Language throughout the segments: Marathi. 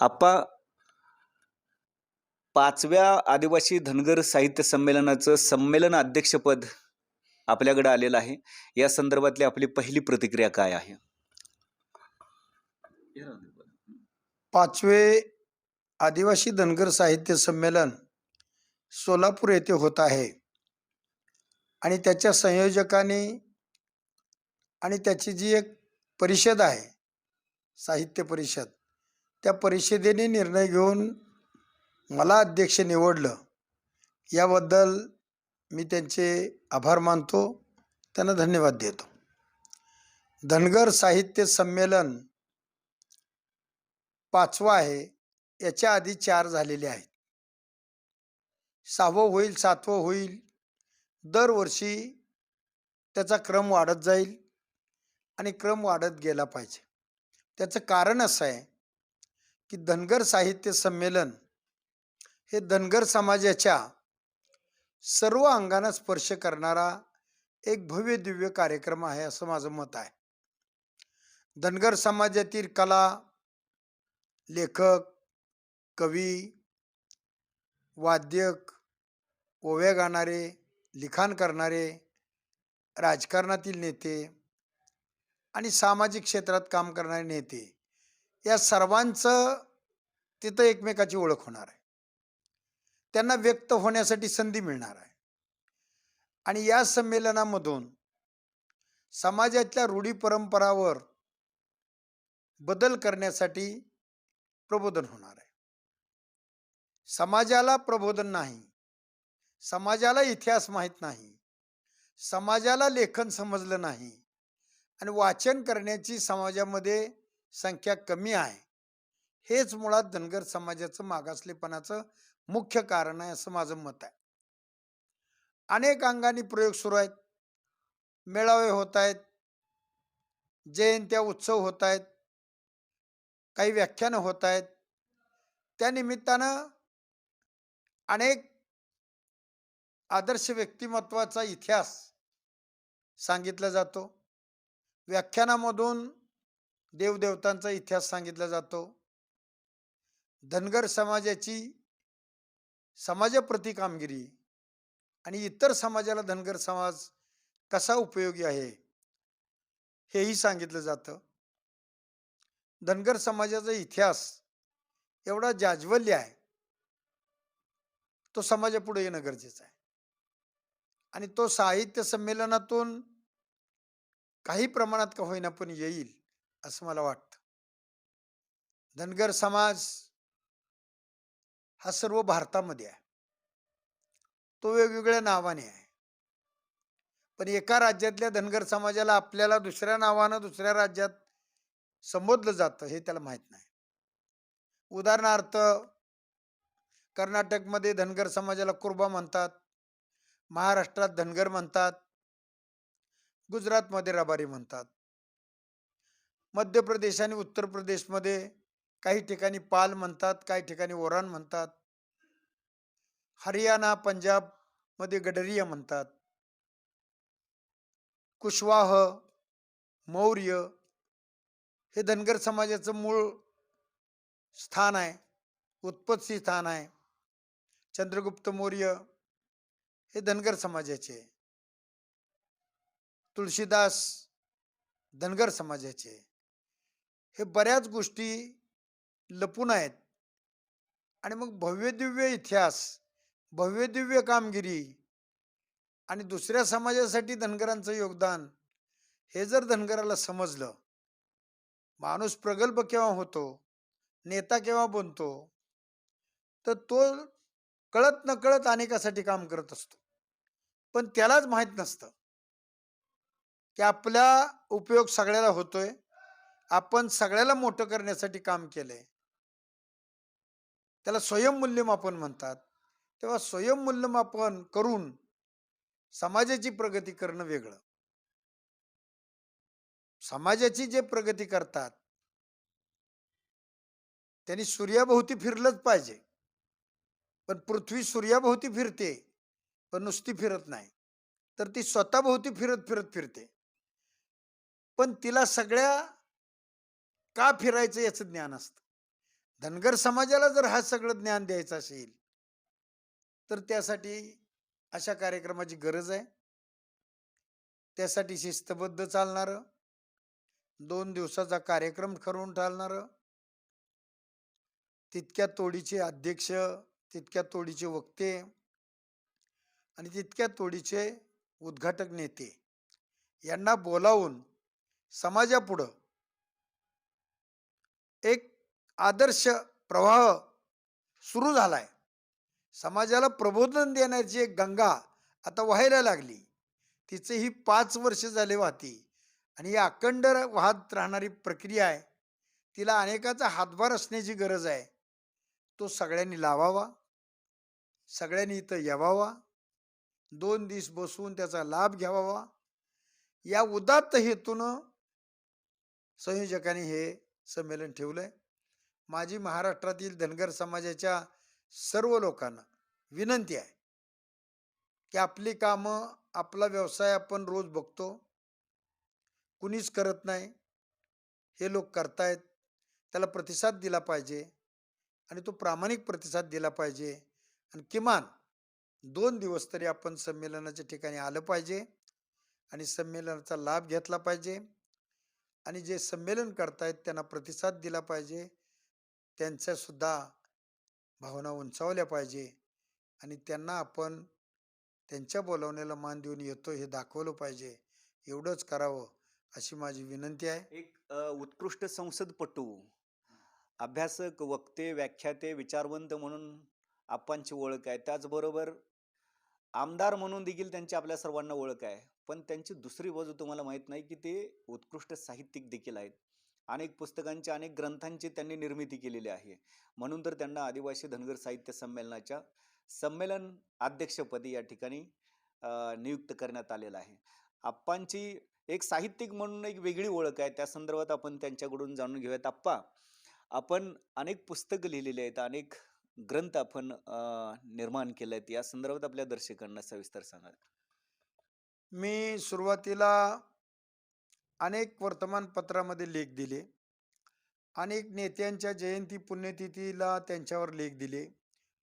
आप्पा पाचव्या आदिवासी धनगर साहित्य संमेलनाचं संमेलन अध्यक्षपद आपल्याकडे आलेलं आहे. या संदर्भातली आपली पहिली प्रतिक्रिया काय आहे? पाचवे आदिवासी धनगर साहित्य संमेलन सोलापूर येथे होत आहे. आणि त्याच्या संयोजकाने आणि त्याची जी एक परिषद आहे साहित्य परिषद त्या परिषदेने निर्णय घेऊन मला अध्यक्ष निवडलं. याबद्दल मी त्यांचे आभार मानतो. त्यांना धन्यवाद देतो. धनगर साहित्य संमेलन पाचवा आहे. याच्या आधी चार झालेले आहेत. सहावं होईल सातवं होईल. दरवर्षी त्याचा क्रम वाढत जाईल आणि क्रम वाढत गेला पाहिजे. त्याचं कारण असं आहे की धनगर साहित्य संमेलन हे धनगर समाजाच्या सर्व अंगांना स्पर्श करणारा एक भव्य दिव्य कार्यक्रम आहे असं माझं मत आहे. धनगर समाजातील कला लेखक कवी वाद्यक ओव्या गाणारे लिखाण करणारे राजकारणातील नेते आणि सामाजिक क्षेत्रात काम करणारे नेते या सर्वांचं तिथं एकमेकाची ओळख होणार आहे. त्यांना व्यक्त होण्यासाठी संधी मिळणार आहे. आणि या संमेलनामधून समाजातल्या रूढी परंपरावर बदल करण्यासाठी प्रबोधन होणार आहे. समाजाला प्रबोधन नाही समाजाला इतिहास माहीत नाही समाजाला लेखन समजलं नाही आणि वाचन करण्याची समाजामध्ये संख्या कमी आहे. हेच मुळात धनगर समाजाचं मागासलेपणाचं मुख्य कारण आहे असं माझं मत आहे. अनेक अंगाने प्रयोग सुरू आहेत. मेळावे होत आहेत. जयंत्या उत्सव होत आहेत. काही व्याख्यानं होत आहेत. त्यानिमित्तानं अनेक आदर्श व्यक्तिमत्वाचा इतिहास सांगितला जातो. व्याख्यानामधून देवदेवतांचा इतिहास सांगितला जातो. धनगर समाजाची समाजाप्रती कामगिरी आणि इतर समाजाला धनगर समाज कसा उपयोगी आहे हेही सांगितलं जातं. धनगर समाजाचा इतिहास एवढा जाज्वल्य आहे. तो समाजापुढे येणं गरजेचं आहे. आणि तो साहित्य संमेलनातून काही प्रमाणात का होईना पण येईल. असं मला वाटतं. धनगर समाज हा सर्व भारतामध्ये आहे. तो वेगवेगळ्या नावाने आहे. पण एका राज्यातल्या धनगर समाजाला आपल्याला दुसऱ्या नावानं दुसऱ्या राज्यात संबोधलं जातं हे त्याला माहीत नाही. उदाहरणार्थ कर्नाटकमध्ये धनगर समाजाला कुर्बा म्हणतात महाराष्ट्रात धनगर म्हणतात गुजरातमध्ये रबारी म्हणतात. मध्य प्रदेश आणि उत्तर प्रदेशमध्ये काही ठिकाणी पाल म्हणतात काही ठिकाणी ओरान म्हणतात. हरियाणा पंजाबमध्ये गडरिया म्हणतात. कुशवाह मौर्य हे धनगर समाजाचं मूळ स्थान आहे उत्पत्ती स्थान आहे. चंद्रगुप्त मौर्य हे धनगर समाजाचे तुळशीदास धनगर समाजाचे हे बऱ्याच गोष्टी लपून आहेत. आणि मग भव्यदिव्य इतिहास भव्यदिव्य कामगिरी आणि दुसऱ्या समाजासाठी धनगरांचं योगदान हे जर धनगराला समजलं माणूस प्रगल्भ केव्हा होतो नेता केव्हा बनतो तर तो कळत न कळत अनेकासाठी काम करत असतो. पण त्यालाच माहीत नसतं की आपला उपयोग सगळ्याला होतोय आपण सगळ्याला मोठं करण्यासाठी काम केलंय. त्याला स्वयंमूल्यमापन म्हणतात. तेव्हा स्वयंमूल्यमापन करून समाजाची प्रगती करणं वेगळं. समाजाची जे प्रगती करतात त्यांनी सूर्याभोवती फिरलंच पाहिजे. पण पृथ्वी सूर्याभोवती फिरते पण नुसती फिरत नाही. तर ती स्वतःभोवती फिरत फिरत फिरते. पण तिला सगळ्या का फिरायचं याचं ज्ञान असतं? धनगर समाजाला जर हा सगळं ज्ञान द्यायचं असेल तर त्यासाठी अशा कार्यक्रमाची गरज आहे. त्यासाठी शिस्तबद्ध चालणारं दोन दिवसाचा कार्यक्रम ठरवून चालणारं तितक्या तोडीचे अध्यक्ष तितक्या तोडीचे वक्ते आणि तितक्या तोडीचे उद्घाटक नेते यांना बोलावून समाजापुढं एक आदर्श प्रवाह सुरू झाला आहे समाजाला प्रबोधन देण्याची एक गंगा आता व्हायला लागली. तिचे ही पाच वर्ष झाले वाहती आणि ही अखंड वाहत राहणारी प्रक्रिया आहे. तिला अनेकाचा हातभार असण्याची गरज आहे. तो सगळ्यांनी लावावा. सगळ्यांनी इथं यावावा. दोन दिवस बसून त्याचा लाभ घ्यावा या उदात्त हेतूनं संयोजकांनी हे संमेलन ठेवलं आहे. माझी महाराष्ट्रातील धनगर समाजाच्या सर्व लोकांना विनंती आहे की आपली कामं आपला व्यवसाय आपण रोज बघतो. कुणीच करत नाही. हे लोक करतायत. त्याला प्रतिसाद दिला पाहिजे आणि तो प्रामाणिक प्रतिसाद दिला पाहिजे आणि किमान दोन दिवस तरी आपण संमेलनाच्या ठिकाणी आलं पाहिजे आणि संमेलनाचा लाभ घेतला पाहिजे. आणि जे संमेलन करतायत त्यांना प्रतिसाद दिला पाहिजे. त्यांच्यासुद्धा भावना उंचावल्या पाहिजे. आणि त्यांना आपण त्यांच्या बोलावण्याला मान देऊन येतो हे दाखवलं पाहिजे. एवढंच करावं अशी माझी विनंती आहे. एक उत्कृष्ट संसदपटू अभ्यासक वक्ते व्याख्याते विचारवंत म्हणून आपणची ओळख आहे. त्याचबरोबर आमदार म्हणून देखील त्यांची आपल्या सर्वांना ओळख आहे. पण त्यांची दुसरी बाजू तुम्हाला माहीत नाही की ते उत्कृष्ट साहित्यिक देखील आहेत. अनेक पुस्तकांची अनेक ग्रंथांची त्यांनी निर्मिती केलेली आहे. म्हणून तर त्यांना आदिवासी धनगर साहित्य संमेलनाच्या संमेलन अध्यक्षपदी या ठिकाणी नियुक्त करण्यात आलेलं आहे. आप्पांची एक साहित्यिक म्हणून एक वेगळी ओळख आहे. त्या संदर्भात आपण त्यांच्याकडून जाणून घेऊयात. आप्पा आपण अनेक पुस्तकं लिहिलेली आहेत. अनेक ग्रंथ आपण निर्माण केले आहेत या संदर्भात आपल्या दर्शकांना सविस्तर सांगा मी सुरुवातीला अनेक वर्तमानपत्रामध्ये लेख दिले. अनेक नेत्यांच्या जयंती पुण्यतिथीला त्यांच्यावर लेख दिले.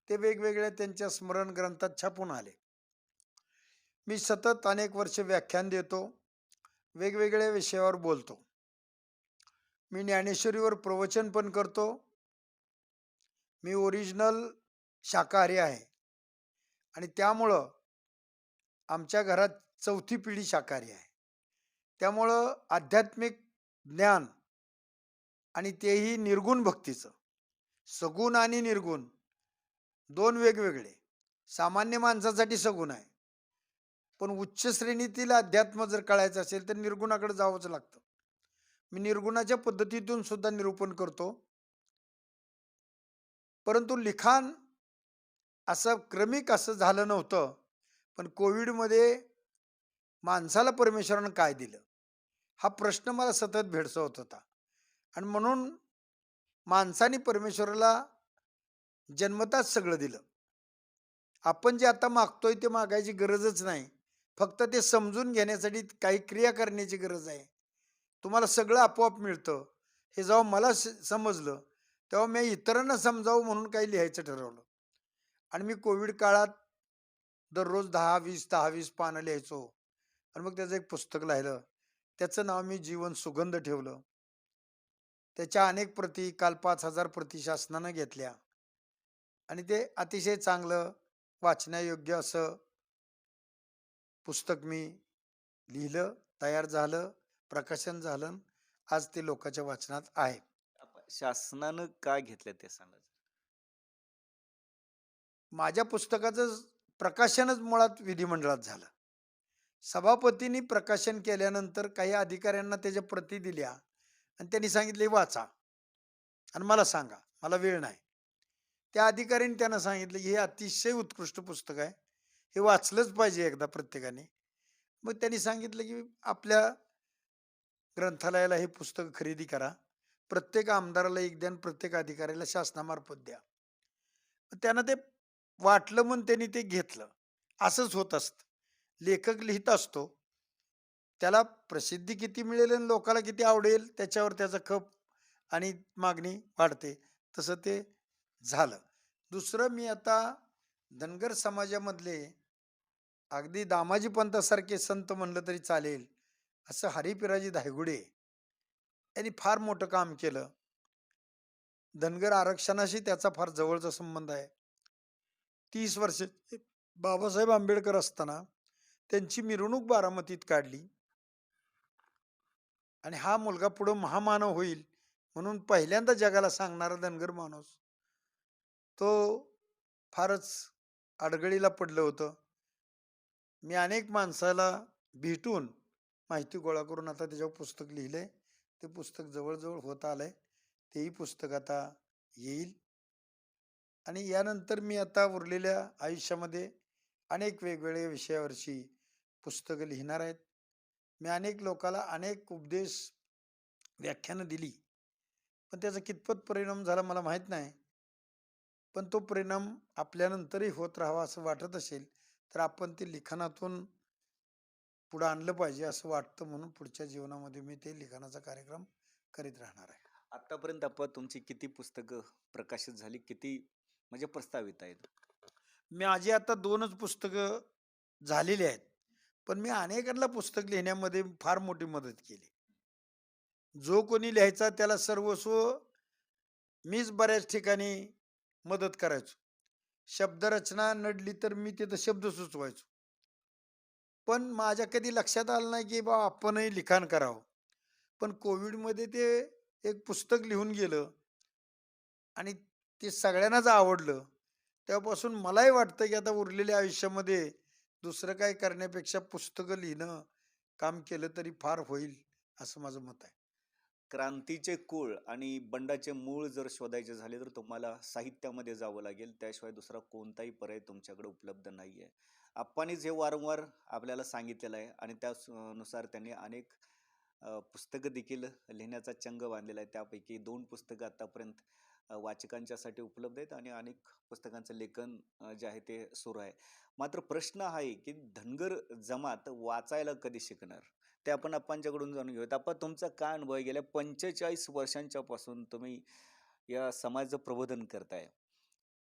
ते वेगवेगळ्या त्यांच्या स्मरण ग्रंथात छापून आले. मी सतत अनेक वर्ष व्याख्यान देतो. वेगवेगळ्या विषयावर बोलतो. मी ज्ञानेश्वरीवर प्रवचन पण करतो. मी ओरिजिनल शाकाहारी आहे. आणि त्यामुळं आमच्या घरात चौथी पिढी शाकाहारी आहे. त्यामुळं आध्यात्मिक ज्ञान आणि तेही निर्गुण भक्तीचं सगुण आणि निर्गुण दोन वेगवेगळे सामान्य माणसासाठी सगुण आहे. पण उच्च श्रेणीतील अध्यात्म जर कळायचं असेल तर निर्गुणाकडे जावंच लागतं. मी निर्गुणाच्या पद्धतीतून सुद्धा निरूपण करतो. परंतु लिखाण असं क्रमिक असं झालं नव्हतं. पण कोविडमध्ये माणसाला परमेश्वरानं काय दिलं? हा प्रश्न मला सतत भेडसवत होता. आणि म्हणून माणसाने परमेश्वराला जन्मताच सगळं दिलं. आपण जे आता मागतोय ते मागायची गरजच नाही. फक्त ते समजून घेण्यासाठी काही क्रिया करण्याची गरज आहे. तुम्हाला सगळं आपोआप मिळतं. हे जेव्हा मला स- समजलं तेव्हा मी इतरांना समजावं म्हणून काही लिहायचं ठरवलं. आणि मी कोविड काळात दररोज दहा वीस दहा वीस पानं लिहायचो. आणि मग त्याचं एक पुस्तक लिहिलं. त्याचं नाव मी जीवन सुगंध ठेवलं. त्याच्या अनेक प्रती काल पाच हजार प्रती शासनानं घेतल्या. आणि ते अतिशय चांगलं वाचण्यायोग्य असं पुस्तक मी लिहिलं तयार झालं प्रकाशन झालं. आज ते लोकांच्या वाचनात आहे. शासनानं काय घेतलं ते सांगा माझ्या पुस्तकाचं प्रकाशनच मुळात विधिमंडळात झालं. सभापतींनी प्रकाशन केल्यानंतर काही अधिकाऱ्यांना त्याच्या प्रती दिल्या आणि त्यांनी सांगितले वाचा आणि मला सांगा मला वेळ नाही. त्या अधिकाऱ्यांनी त्यांना सांगितलं की हे अतिशय उत्कृष्ट पुस्तक आहे. हे वाचलंच पाहिजे एकदा प्रत्येकाने. मग त्यांनी सांगितलं की आपल्या ग्रंथालयाला हे पुस्तक खरेदी करा. प्रत्येक आमदाराला एक द्या प्रत्येक अधिकाऱ्याला शासनामार्फत द्या. त्यांना ते वाटलं म्हणून त्यांनी ते घेतलं. असंच होत असतं. लेखक लिहित असतो. त्याला प्रसिद्धी किती मिळेल आणि लोकाला किती आवडेल त्याच्यावर त्याचा खप आणि मागणी वाढते. तसं ते झालं. दुसरं मी आता धनगर समाजामधले अगदी दामाजी पंथासारखे संत म्हणलं तरी चालेल. असं हरिपिराजी धायगुडे यांनी फार मोठं काम केलं. धनगर आरक्षणाशी त्याचा फार जवळचा संबंध आहे. तीस वर्ष बाबासाहेब आंबेडकर असताना त्यांची मिरवणूक बारामतीत काढली. आणि हा मुलगा पुढं महामानव होईल म्हणून पहिल्यांदा जगाला सांगणारा धनगर माणूस. तो फारच अडगळीला पडलं होतं. मी अनेक माणसाला भेटून माहिती गोळा करून आता त्याच्यावर पुस्तक लिहिले ते पुस्तक जवळजवळ होत आलंय. तेही पुस्तक आता येईल. आणि यानंतर मी आता उरलेल्या आयुष्यामध्ये अनेक वेगवेगळ्या विषयावरची पुस्तकं लिहिणार आहेत. मी अनेक लोकाला अनेक उपदेश व्याख्यानं दिली. पण त्याचा कितपत परिणाम झाला मला माहीत नाही. पण तो परिणाम आपल्यानंतरही होत राहावा असं वाटत असेल तर आपण ते लिखाणातून पुढं आणलं पाहिजे असं वाटतं म्हणून पुढच्या जीवनामध्ये मी ते लिखाणाचा कार्यक्रम करीत राहणार आहे. आतापर्यंत आपण तुमची किती पुस्तकं प्रकाशित झाली किती म्हणजे प्रस्तावित आहेत? माझी आता दोनच पुस्तकं झालेली आहेत पण मी अनेकांना पुस्तक लिहिण्यामध्ये फार मोठी मदत केली. जो कोणी लिहायचा त्याला सर्वस्व मीच बऱ्याच ठिकाणी मदत करायचो. शब्दरचना नडली तर मी तिथं शब्द सुचवायचो. पण माझ्या कधी लक्षात आलं नाही की बा आपणही लिखाण करावं. पण कोविडमध्ये ते एक पुस्तक लिहून गेलं आणि ते सगळ्यांनाच आवडलं. तेव्हापासून मलाही वाटतं की आता उरलेल्या आयुष्यामध्ये दुसरं काही करण्यापेक्षा पुस्तकं लिहिणं काम केलं तरी फार होईल असं माझं मत आहे. क्रांतीचे कुळ आणि बंडाचे मूळ जर शोधायचे झाले तर तुम्हाला साहित्यामध्ये जावं लागेल. त्याशिवाय दुसरा कोणताही पर्याय तुमच्याकडे उपलब्ध नाही आहे आप्पानीच हे वारंवार आपल्याला सांगितलेलं आहे आणि त्यानुसार त्यांनी अनेक पुस्तकं देखील लिहिण्याचा चंग बांधलेला आहे. त्यापैकी दोन पुस्तकं आत्तापर्यंत वाचकांच्यासाठी उपलब्ध आहेत आणि अनेक पुस्तकांचं लेखन जे आहे ते सुरू आहे. मात्र प्रश्न हा आहे की धनगर जमात वाचायला कधी शिकणार? ते आपण आप्पांच्याकडून जाणून घेऊयात. आपण तुमचा काय अनुभव आहे? गेल्या पंचेचाळीस वर्षांच्यापासून तुम्ही या समाजाचं प्रबोधन करताय.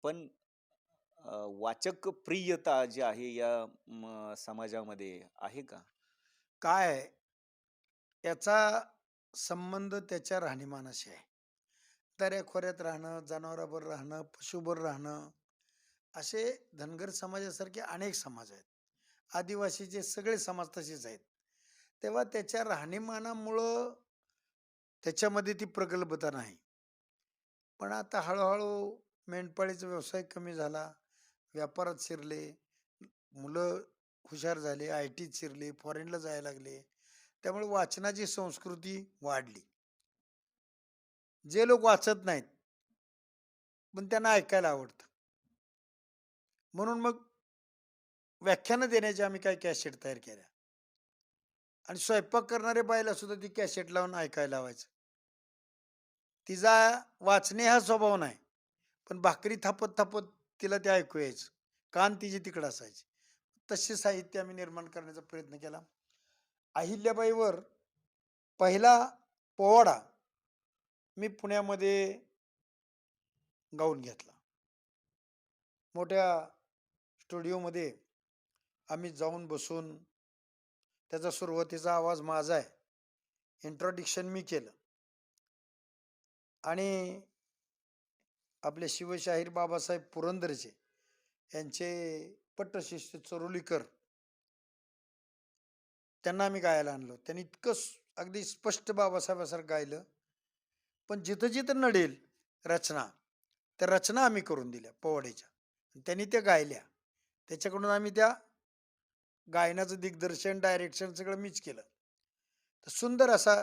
पण वाचक प्रियता जी आहे या म, समाजामध्ये आहे का? काय याचा संबंध त्याच्या राहणीमानाशी आहे. दऱ्याखोऱ्यात राहणं जनावराबर राहणं पशुभर राहणं असे धनगर समाजासारखे अनेक समाज आहेत. आदिवासीचे सगळे समाज तसेच आहेत. तेव्हा त्याच्या राहणीमानामुळं त्याच्यामध्ये ती प्रगल्भता नाही. पण आता हळूहळू मेंढपाळीचा व्यवसाय कमी झाला. व्यापारात शिरले मुलं हुशार झाले आय टीत शिरले फॉरेनला जायला लागले. त्यामुळे वाचनाची संस्कृती वाढली. जे लोक वाचत नाहीत पण त्यांना ऐकायला आवडतं. म्हणून मग व्याख्यानं देण्याच्या आम्ही काही कॅसेट तयार केल्या. आणि स्वयंपाक करणारे बायला सुद्धा ती कॅसेट लावून ऐकायला लावायचं. तिचा वाचणे हा स्वभाव नाही पण भाकरी थापत थापत तिला ते ऐकू यायचं. कान तिची तिकडं असायची. तसे साहित्य आम्ही निर्माण करण्याचा प्रयत्न केला. अहिल्याबाईवर पहिला पोवाडा मी पुण्यामध्ये गाऊन घेतला. मोठ्या स्टुडिओमध्ये आम्ही जाऊन बसून त्याचा सुरुवातीचा आवाज माझा आहे. इंट्रोडिक्शन मी केलं. आणि आपले शिवशाहीर बाबासाहेब पुरंदरचे यांचे पट्टशिष्य चरोलीकर त्यांना आम्ही गायला आणलो. त्यांनी इतकं अगदी स्पष्ट बाबासाहेबासारखं गायलं. पण जिथं जिथं नडेल रचना त्या रचना आम्ही करून दिल्या पोवाड्याच्या त्यांनी त्या गायल्या. त्याच्याकडून आम्ही त्या गायनाचं दिग्दर्शन डायरेक्शन सगळं मीच केलं. तर सुंदर असा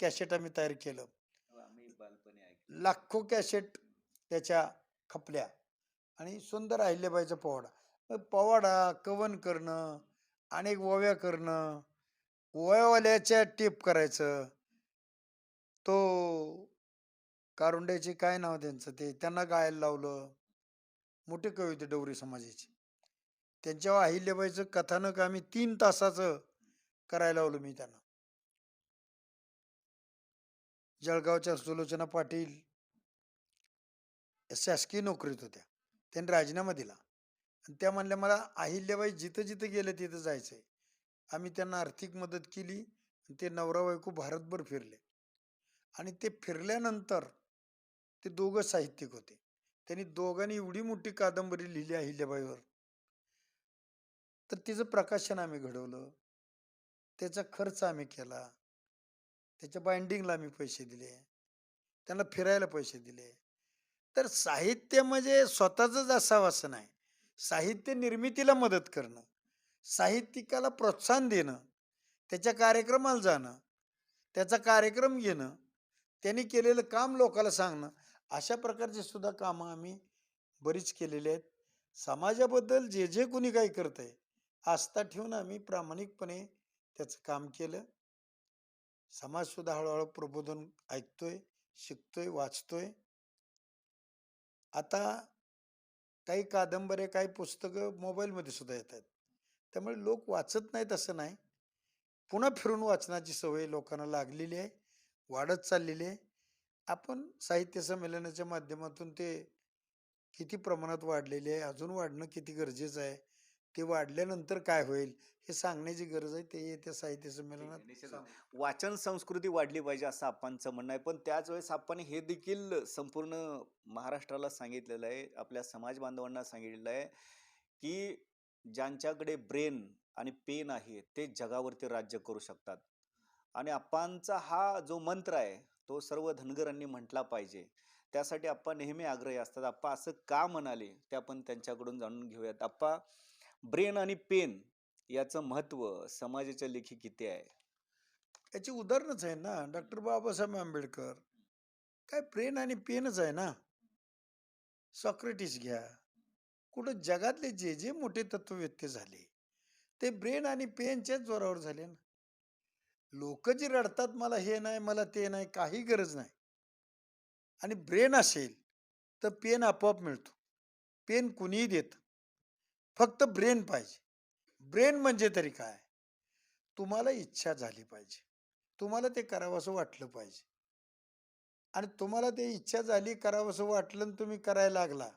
कॅसेट आम्ही तयार केलं. ऐकलं. लाखो कॅसेट त्याच्या खपल्या. आणि सुंदर अहिल्याबाईचा पोवाडा. मग पोवाडा कवन करणं अनेक ओव्या करणं ओव्यावाल्याच्या टेप करायचं. तो कारुंड्याचे काय नाव त्यांचं? ते त्यांना गायला लावलं. मोठे कवी होते डवरी समाजाचे. त्यांच्यावर अहिल्याबाईचं कथानक आम्ही तीन तासाचं करायला लावलं मी त्यांना. जळगावच्या सुलोचना पाटील शासकीय नोकरीत होत्या. त्यांनी राजीनामा दिला. आणि त्या म्हणल्या मला अहिल्याबाई जिथं जिथं गेले तिथं जायचं आहे आम्ही त्यांना आर्थिक मदत केली आणि ते नवरा बायको भारतभर फिरले. आणि ते फिरल्यानंतर ते दोघं साहित्यिक होते. त्यांनी दोघांनी एवढी मोठी कादंबरी लिहिली अहिल्याबाईवर. तर तिचं प्रकाशन आम्ही घडवलं. त्याचा खर्च आम्ही केला. त्याच्या बाइंडिंगला आम्ही पैसे दिले. त्यांना फिरायला पैसे दिले. तर साहित्य म्हणजे स्वतःच असावं असं नाही. साहित्य निर्मितीला मदत करणं साहित्यिकाला प्रोत्साहन देणं त्याच्या कार्यक्रमाला जाणं त्याचा कार्यक्रम घेणं त्यांनी केलेलं काम लोकाला सांगणं अशा प्रकारची सुद्धा कामं आम्ही बरीच केलेली आहेत. समाजाबद्दल जे जे कोणी काही करत आहे आस्था ठेवून आम्ही प्रामाणिकपणे त्याचं काम केलं. समाजसुद्धा हळूहळू प्रबोधन ऐकतोय शिकतोय वाचतोय. आता काही कादंबऱ्या काही पुस्तकं मोबाईलमध्ये सुद्धा येतात त्यामुळे लोक वाचत नाहीत असं नाही. पुन्हा फिरून वाचनाची सवय लोकांना लागलेली आहे. वाढत चाललेली आहे. आपण साहित्य संमेलनाच्या माध्यमातून ते किती प्रमाणात वाढलेले आहे अजून वाढणं किती गरजेचं आहे ते वाढल्यानंतर काय होईल हे सांगण्याची गरज आहे. ते येत्या साहित्य संमेलनात. वाचन संस्कृती वाढली पाहिजे असं आपणचं म्हणणं आहे. पण त्याच वेळेस आपण हे देखील संपूर्ण महाराष्ट्राला सांगितलेलं आहे आपल्या समाज बांधवांना सांगितलेलं आहे की ज्यांच्याकडे ब्रेन आणि पेन आहे ते जगावरती राज्य करू शकतात. आणि आप्पांचा हा जो मंत्र आहे तो सर्व धनगरांनी म्हटला पाहिजे. त्यासाठी आप्पा नेहमी आग्रही असतात. आप्पा असं का म्हणाले ते आपण त्यांच्याकडून जाणून घेऊयात. आप्पा ब्रेन आणि पेन याचं महत्त्व समाजाच्या लेखी किती आहे? याची उदाहरणच आहे ना. डॉक्टर बाबासाहेब आंबेडकर. काय ब्रेन आणि पेनच आहे ना. सॉक्रेटिस घ्या. कुठं जगातले जे जे मोठे तत्ववेत्ते झाले ते ब्रेन आणि पेनच्याच जोरावर झाले ना. लोक जे रडतात मला हे नाही मला ते नाही काही गरज नाही. आणि ब्रेन असेल तर पेन आपोआप मिळतो. पेन कुणीही देतं. फक्त ब्रेन पाहिजे. ब्रेन म्हणजे तरी काय? तुम्हाला इच्छा झाली पाहिजे. तुम्हाला ते करावंसं वाटलं पाहिजे. आणि तुम्हाला ते इच्छा झाली करावंसं वाटलं आणि तुम्ही करायला लागला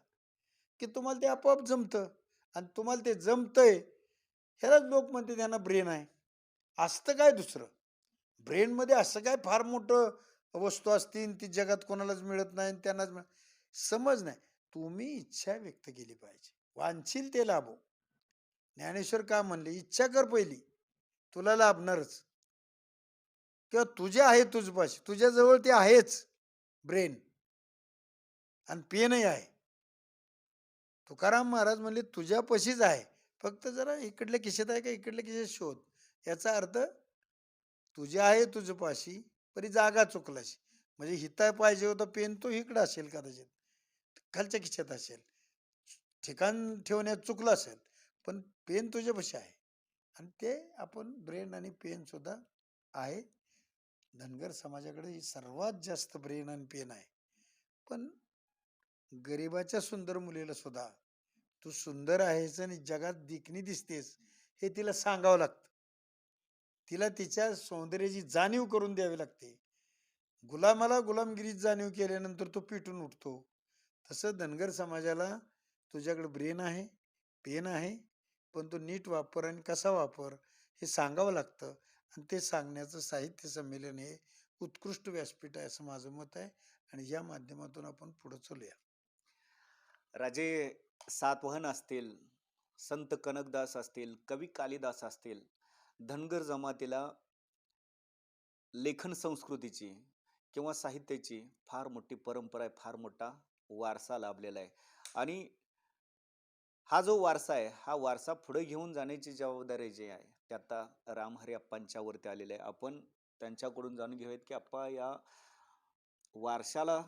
की तुम्हाला ते आपोआप जमतं. आणि तुम्हाला ते जमतंय ह्यालाच लोक म्हणते त्यांना ब्रेन आहे. असतं काय दुसरं? ब्रेनमध्ये असं काय फार मोठं वस्तू असतील ती जगात कोणालाच मिळत नाही आणि त्यांनाच मिळत समज नाही. तुम्ही इच्छा व्यक्त केली पाहिजे. वांछील ते लाभो. ज्ञानेश्वर का म्हणले इच्छा कर पहिली तुला लाभणारच. किंवा तुझे आहे तुझपाशी तुझ्याजवळ ते आहेच ब्रेन. आणि पेनही आहे. तुकाराम महाराज म्हणले तुझ्यापाशीच आहे. फक्त जरा इकडल्या खिशात आहे का इकडल्या खिशात शोध. याचा अर्थ तुझे आहे तुझपाशी परी जागा चुकलाशी. म्हणजे हिता पाहिजे होता पेन तो इकडं असेल कदाचित. खालच्या खिशात असेल. ठिकाण ठेवण्यात चुकलं असेल पण पेन तुझ्यापाशी आहे. आणि ते आपण ब्रेन आणि पेन सुद्धा आहे. धनगर समाजाकडे सर्वात जास्त ब्रेन आणि पेन आहे. पण गरिबाच्या सुंदर मुलीला सुद्धा तू सुंदर आहेस आणि जगात दिखणी दिसतेस हे तिला सांगावं लागतं. तिला तिच्या सौंदर्याची जाणीव करून द्यावी लागते. गुलामाला गुलामगिरीची जाणीव केल्यानंतर तो पिटून उठतो. तसं धनगर समाजाला तुझ्याकडे ब्रेन आहे पेन आहे पण तो नीट वापर आणि कसा वापर हे सांगावं लागतं. आणि ते सांगण्याचं साहित्य संमेलन हे उत्कृष्ट व्यासपीठ आहे असं माझं मत आहे. आणि या माध्यमातून आपण पुढे चालूया. राजे सातवहन असतील संत कनकदास असतील कवी कालिदास असतील धनगर जमातीला लेखन संस्कृतीची किंवा साहित्याची फार मोठी परंपरा आहे फार मोठा वारसा लाभलेला आहे. आणि हा जो वारसा आहे हा वारसा पुढे घेऊन जाण्याची जबाबदारी जी आहे ते आता रामहरी अप्पांच्यावरती आलेले आहे. आपण त्यांच्याकडून जाणून घेऊयात की अप्पा या वारशाला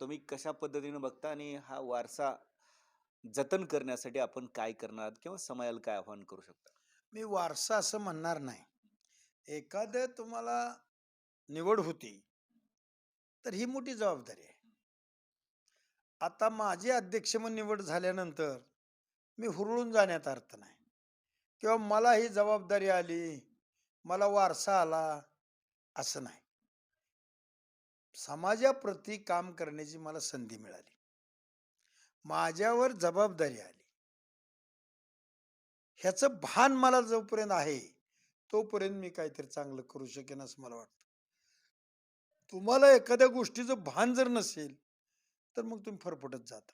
तुम्ही कशा पद्धतीने बघता आणि हा वारसा जतन करण्यासाठी आपण काय करणार किंवा समाजाला काय आव्हान करू शकता? मी वारसा असं म्हणणार नाही. एखादं तुम्हाला निवड होती तर ही मोठी जबाबदारी आहे. आता माझी अध्यक्ष म्हणून निवड झाल्यानंतर मी हुरळून जाण्यात अर्थ नाही. किंवा मला ही जबाबदारी आली मला वारसा आला असं नाही. समाजाप्रती काम करण्याची मला संधी मिळाली. माझ्यावर जबाबदारी आली. ह्याचं भान मला जोपर्यंत आहे तोपर्यंत मी काहीतरी चांगलं करू शकेन असं मला वाटतं. तुम्हाला एखाद्या गोष्टीचं भान जर नसेल तर मग तुम्ही फरफटत जाता.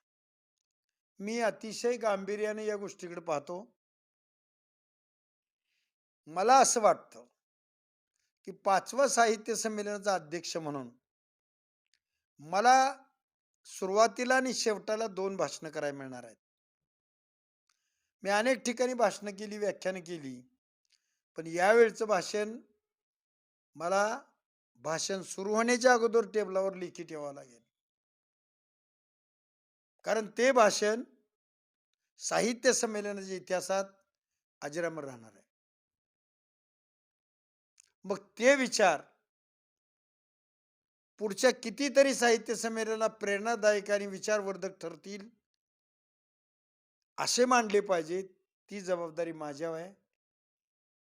मी अतिशय गांभीर्याने या गोष्टीकडे पाहतो. मला असं वाटतं की पाचवं साहित्य संमेलनाचा अध्यक्ष म्हणून मला सुरुवातीला आणि शेवटाला दोन भाषणं करायला मिळणार आहेत. मी अनेक ठिकाणी भाषणं केली व्याख्यानं केली पण यावेळचं भाषण मला भाषण सुरू होण्याच्या अगोदर टेबलावर लिखी ठेवावं लागेल. कारण ते भाषण साहित्य संमेलनाच्या इतिहासात अजरामर राहणार आहे. मग ते विचार पुढच्या कितीतरी साहित्य संमेलनाला प्रेरणादायक आणि विचारवर्धक ठरतील असे मांडले पाहिजेत ती जबाबदारी माझ्यावर आहे.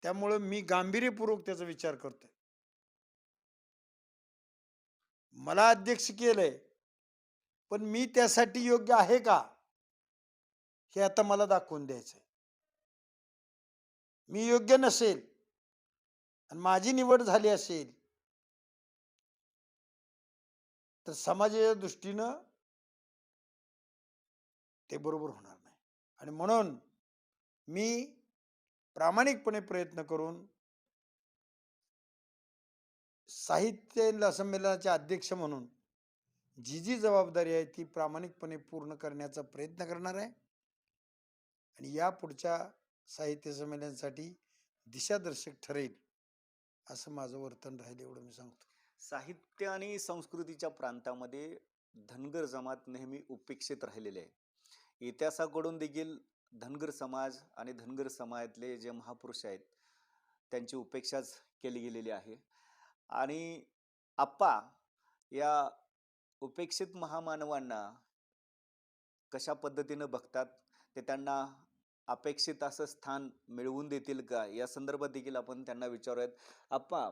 त्यामुळं मी गांभीर्यपूर्वक त्याचा विचार करतोय. मला अध्यक्ष केलंय. पण मी त्यासाठी योग्य आहे का? हे आता मला दाखवून द्यायचंय. मी योग्य नसेल आणि माझी निवड झाली असेल तर समाजाच्या दृष्टीनं ते बरोबर होणार नाही. आणि म्हणून मी प्रामाणिकपणे प्रयत्न करून साहित्य संमेलनाचे अध्यक्ष म्हणून जी जी जबाबदारी आहे ती प्रामाणिकपणे पूर्ण करण्याचा प्रयत्न करणार आहे. आणि या पुढच्या साहित्य संमेलनासाठी दिशादर्शक ठरेल असं माझं वर्तन राहील एवढं मी सांगतो. साहित्य आणि संस्कृतीच्या प्रांतामध्ये धनगर जमात नेहमी उपेक्षित राहिलेले आहे. इतिहासाकडून देखील धनगर समाज आणि धनगर समाजातले जे महापुरुष आहेत त्यांची उपेक्षाच केली गेलेली आहे. आणि आप्पा या उपेक्षित महामानवांना कशा पद्धतीनं बघतात ते त्यांना अपेक्षित असं स्थान मिळवून देतील का या संदर्भात देखील आपण त्यांना विचारूयात. आप्पा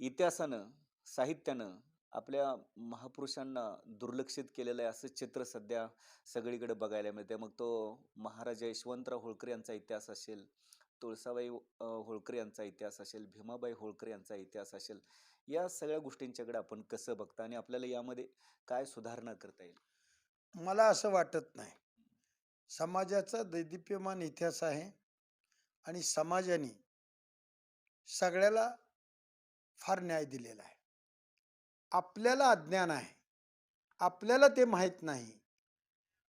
इतिहासानं साहित्यानं आपल्या महापुरुषांना दुर्लक्षित केलेलं आहे असं चित्र सध्या सगळीकडे बघायला मिळते मग तो महाराजा यशवंतराव होळकर यांचा इतिहास असेल तुळसाबाई होळकर यांचा इतिहास असेल भीमाबाई होळकर यांचा इतिहास असेल या सगळ्या गोष्टींच्याकडे आपण कसं बघता आणि आपल्याला यामध्ये काय सुधारणा करता येईल? मला असं वाटत नाही. समाजाचा दैदिप्यमान इतिहास आहे आणि समाजाने सगळ्याला फार न्याय दिलेला आहे. आपल्याला अज्ञान आहे. आपल्याला ते माहीत नाही.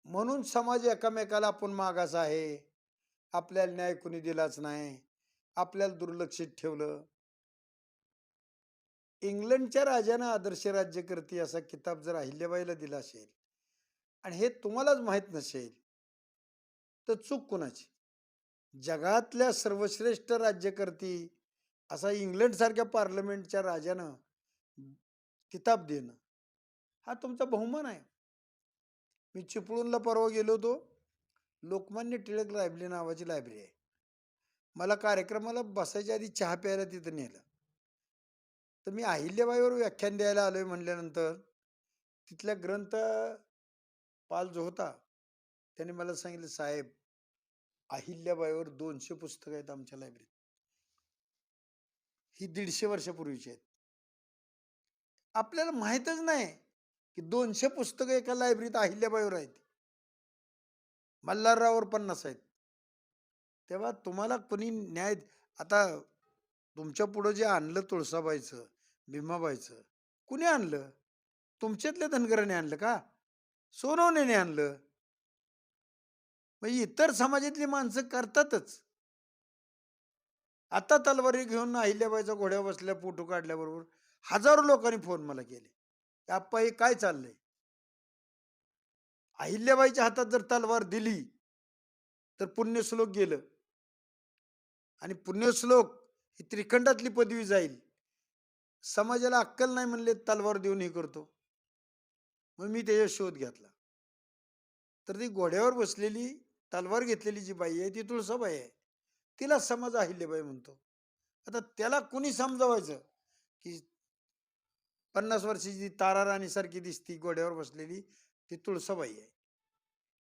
म्हणून समाज एकामेकाला आपण मागास आहे. आपल्याला न्याय कुणी दिलाच नाही. आपल्याला दुर्लक्षित ठेवलं. इंग्लंडच्या राजानं आदर्श राज्यकर्ती असा किताब जर अहिल्याबाईला दिला असेल आणि हे तुम्हालाच माहीत नसेल तर चूक कुणाची? जगातल्या सर्वश्रेष्ठ राज्यकर्ती असा इंग्लंडसारख्या पार्लमेंटच्या राजानं किताब देणं हा तुमचा बहुमान आहे. मी चिपळूणला परवा गेलो होतो. लोकमान्य टिळक लायब्ररी नावाची लायब्ररी आहे. मला कार्यक्रमाला बसायच्या आधी चहा प्यायला तिथं नेलं. तर मी अहिल्याबाईवर व्याख्यान द्यायला आलोय म्हणल्यानंतर तिथल्या ग्रंथ पाल जो होता त्याने मला सांगितलं साहेब अहिल्याबाईवर दोनशे पुस्तकं आहेत आमच्या लायब्ररीत. ही दीडशे वर्षापूर्वीची आहेत. आपल्याला माहीतच नाही की दोनशे पुस्तकं एका लायब्ररीत अहिल्याबाईवर आहेत. मल्हाररावर पन्नास आहेत. तेव्हा तुम्हाला कोणी न्याय आता तुमच्या पुढं जे आणलं तुळसाबाईचं भीमाबाईचं कुणी आणलं? तुमच्यातल्या धनगराने आणलं का? सोनवण्याने आणलं. मग इतर समाजातली माणसं करतातच. आता तलवारी घेऊन अहिल्याबाईचा घोड्या बसल्या फोटो काढल्याबरोबर हजारो लोकांनी फोन मला केले. की आप्पा हे काय चाललंय? अहिल्याबाईच्या हातात जर तलवार दिली तर पुण्यश्लोक गेलं. आणि पुण्यश्लोक ही त्रिखंडातली पदवी जाईल. समाजाला अक्कल नाही म्हणले तलवार देऊन हे करतो. मग मी त्याचा शोध घेतला. तर ती घोड्यावर बसलेली तलवार घेतलेली जी बाई आहे ती तुळसाबाई आहे. तिला समाज अहिल्याबाई म्हणतो. आता त्याला कुणी समजावायचं? की पन्नास वर्षाची तारा राणीसारखी दिसती घोड्यावर बसलेली ती तुळसाबाई आहे.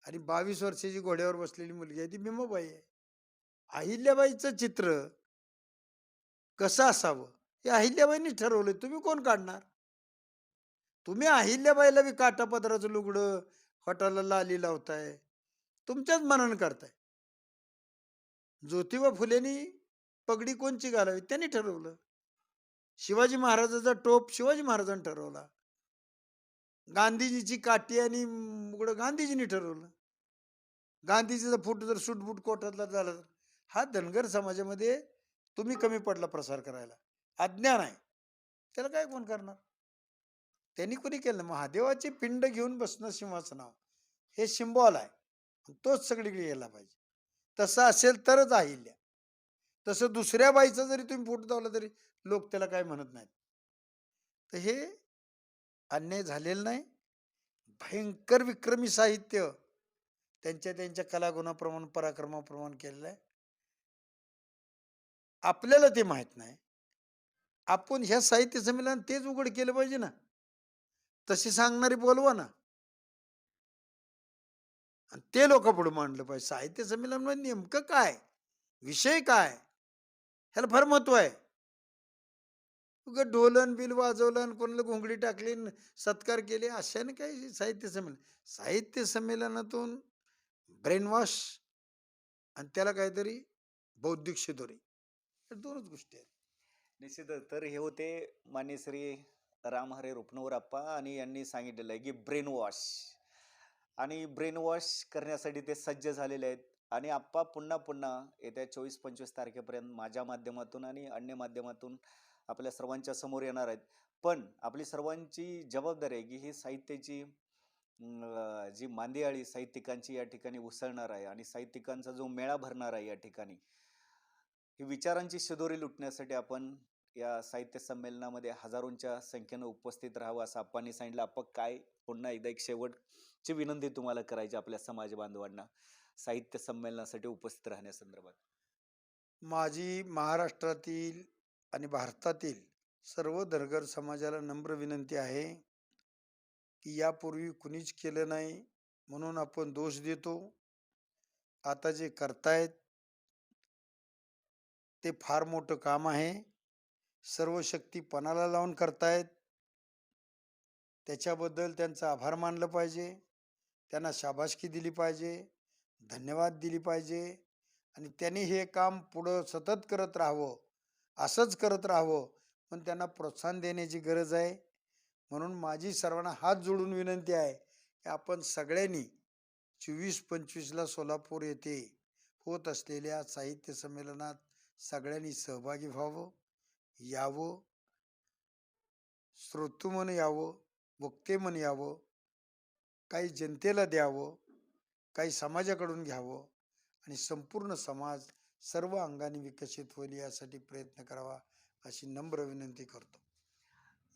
आणि बावीस वर्षाची घोड्यावर बसलेली मुलगी आहे ती भीमाबाई आहे. अहिल्याबाईचं चित्र कसं असावं? हे अहिल्याबाईंनी ठरवलं तुम्ही कोण काढणार? तुम्ही अहिल्याबाईला बी काटापदराचं लुगडं हॉटेलला लाली लावताय. तुमच्याच मनन करताय. ज्योतिबा फुलेनी पगडी कोणची घालावी? त्यांनी ठरवलं. शिवाजी महाराजाचा टोप शिवाजी महाराजांनी ठरवला. गांधीजीची काठी आणि मुगडं गांधीजींनी ठरवलं. गांधीजीचा फुट जर सुटबुट कोटातला झाला तर. हा धनगर समाजामध्ये तुम्ही कमी पडला प्रसार करायला. अज्ञान आहे. त्याला काय कोण करणार? त्यांनी कोणी केलं? महादेवाची पिंड घेऊन बसणं सिंहासनावर. हे सिम्बॉल आहे. तोच सगळीकडे यायला पाहिजे. तसं असेल तरच अहिल्या तसं दुसऱ्या बाईचा जरी तुम्ही फोटो लावला तरी लोक त्याला काय म्हणत नाहीत. तर हे अन्याय झालेलं नाही. भयंकर विक्रमी साहित्य त्यांच्या त्यांच्या कलागुणाप्रमाणे पराक्रमाप्रमाणे केलेलं आहे. आपल्याला ते माहीत नाही. आपण ह्या साहित्य संमेलन तेच उघड केलं पाहिजे ना. तसे सांगणारे बोलवा ना. आणि ते लोक पुढे मांडलं पाहिजे. साहित्य संमेलन म्हणजे नेमकं काय? विषय काय? ह्याला फार महत्त्व आहे. ढोलन बिल वाजवलं कोणाला घोंगडी टाकली सत्कार केले अशाने काही साहित्य संमेलन? साहित्य संमेलनातून ब्रेनवॉश आणि त्याला काहीतरी बौद्धिक शिदोरी. तर दोनच गोष्टी आहेत. निश्चितच तर हे होते मान्य श्री राम हरे रुपनवरप्पा आणि यांनी सांगितलेलं आहे की ब्रेन वॉश आणि ब्रेन वॉश करण्यासाठी ते सज्ज झालेले आहेत. आणि आप्पा पुन्हा पुन्हा येत्या चोवीस पंचवीस तारखेपर्यंत माझ्या माध्यमातून आणि अन्य माध्यमातून आपल्या सर्वांच्या समोर येणार आहेत. पण आपली सर्वांची जबाबदारी आहे की ही साहित्याची जी मांदियाळी साहित्यिकांची या ठिकाणी उसळणार आहे आणि साहित्यिकांचा जो मेळा भरणार आहे या ठिकाणी ही विचारांची शिदोरी लुटण्यासाठी आपण या साहित्य संमेलनामध्ये हजारोंच्या संख्येनं उपस्थित राहावं असं आप्पांनी सांगितलं. आपण काय? पुन्हा एकदा एक शेवटची विनंती तुम्हाला करायची आपल्या समाज बांधवांना साहित्य संमेलनासाठी उपस्थित राहण्यासंदर्भात. माझी महाराष्ट्रातील आणि भारतातील सर्व धनगर समाजाला नम्र विनंती आहे की यापूर्वी कुणीच केलं नाही म्हणून आपण दोष देतो. आता जे करतायत ते फार मोठं काम आहे. सर्व शक्ती पणाला लावून करतायत. त्याच्याबद्दल त्यांचं आभार मानलं पाहिजे. त्यांना शाबासकी दिली पाहिजे. धन्यवाद दिली पाहिजे. आणि त्यांनी हे काम पुढं सतत करत राहावं असंच करत राहावं पण त्यांना प्रोत्साहन देण्याची गरज आहे. म्हणून माझी सर्वांना हात जोडून विनंती आहे की आपण सगळ्यांनी चोवीस पंचवीसला सोलापूर येथे होत असलेल्या साहित्य संमेलनात सगळ्यांनी सहभागी व्हावं यावं. श्रोतृमन यावं वक्ते यावं. काही जनतेला द्यावं काही समाजाकडून घ्यावं आणि संपूर्ण समाज सर्व अंगाने विकसित होईल यासाठी प्रयत्न करावा अशी नम्र विनंती करतो.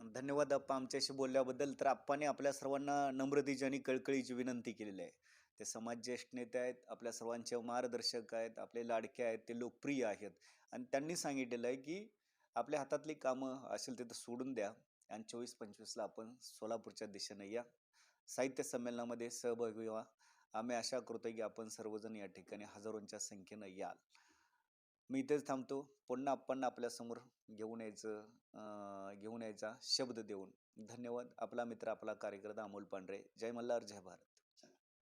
धन्यवाद आप्पा आमच्याशी बोलल्याबद्दल. तर आप्पाने आपल्या सर्वांना नम्रतेची आणि कळकळीची विनंती केलेली आहे. ते समाज ज्येष्ठ नेते आहेत आपल्या सर्वांचे मार्गदर्शक आहेत आपले लाडके आहेत ते लोकप्रिय आहेत. आणि त्यांनी सांगितलेलं आहे की आपल्या हातातली कामं असेल तिथं सोडून द्या आणि चोवीस पंचवीसला आपण सोलापूरच्या दिशेनं या साहित्य संमेलनामध्ये सहभागी व्हा. आम्ही आशा करतो की आपण सर्वजण या ठिकाणी हजारोंच्या संख्येनं याल. मी इथेच थांबतो. पुन्हा आपण आपल्यासमोर घेऊन यायचं घेऊन यायचा शब्द देऊन. धन्यवाद. आपला मित्र आपला कार्यकर्ता अमोल पांढरे. जय मल्हार जय भारत.